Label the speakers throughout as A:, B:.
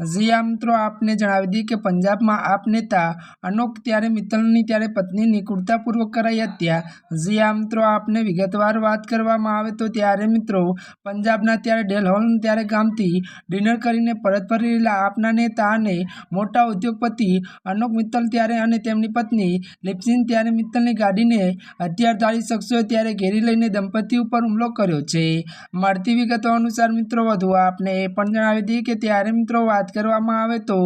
A: જી આ મિત્રો, આપને જણાવી દઈએ કે પંજાબમાં આપ નેતા અનોક ત્યારે મિત્તલની ત્યારે પત્નીની ક્રૂરતાપૂર્વક કરાઈ હત્યા. જી આ મિત્રો, આપને વિગતવાર વાત કરવામાં આવે તો ત્યારે મિત્રો, પંજાબના ત્યારે ડેલહોલ ત્યારે ગામથી ડિનર કરીને પરત ફરેલા આપના નેતા અને મોટા ઉદ્યોગપતિ અનોક મિત્તલ ત્યારે અને તેમની પત્ની લિપ્સિન ત્યારે મિત્તલની ગાડીને હથિયારધારી શખ્સોએ ત્યારે ઘેરી લઈને દંપતી ઉપર હુમલો કર્યો છે. મળતી વિગતો અનુસાર મિત્રો, વધુ આપને એ પણ જણાવી દઈએ કે ત્યારે મિત્રો વાત કરવામાં આવે તો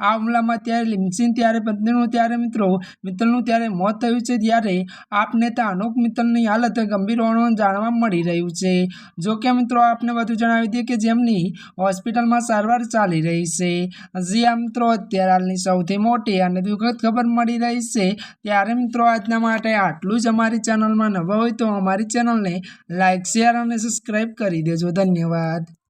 A: આ હુમલામાં ત્યારે લિમ્સિન ત્યારે પત્નીનું ત્યારે મિત્રો, મિત્તલનું ત્યારે મોત થયું છે ત્યારે આપ નેતા અનોક મિત્તલની હાલત ગંભીર હોવાનું જાણવા મળી રહ્યું છે. જો કે મિત્રો, આપને વધુ જણાવી દઈએ કે જેમની હોસ્પિટલમાં સારવાર ચાલી રહી છે. જે આ મિત્રો, અત્યારે હાલની સૌથી મોટી અને દુઃખદ ખબર મળી રહી છે. ત્યારે મિત્રો, આજના માટે આટલું જ અમારી ચેનલમાં નવા હોય તો અમારી ચેનલને લાઇક શેર અને સબસ્ક્રાઈબ કરી દેજો. ધન્યવાદ.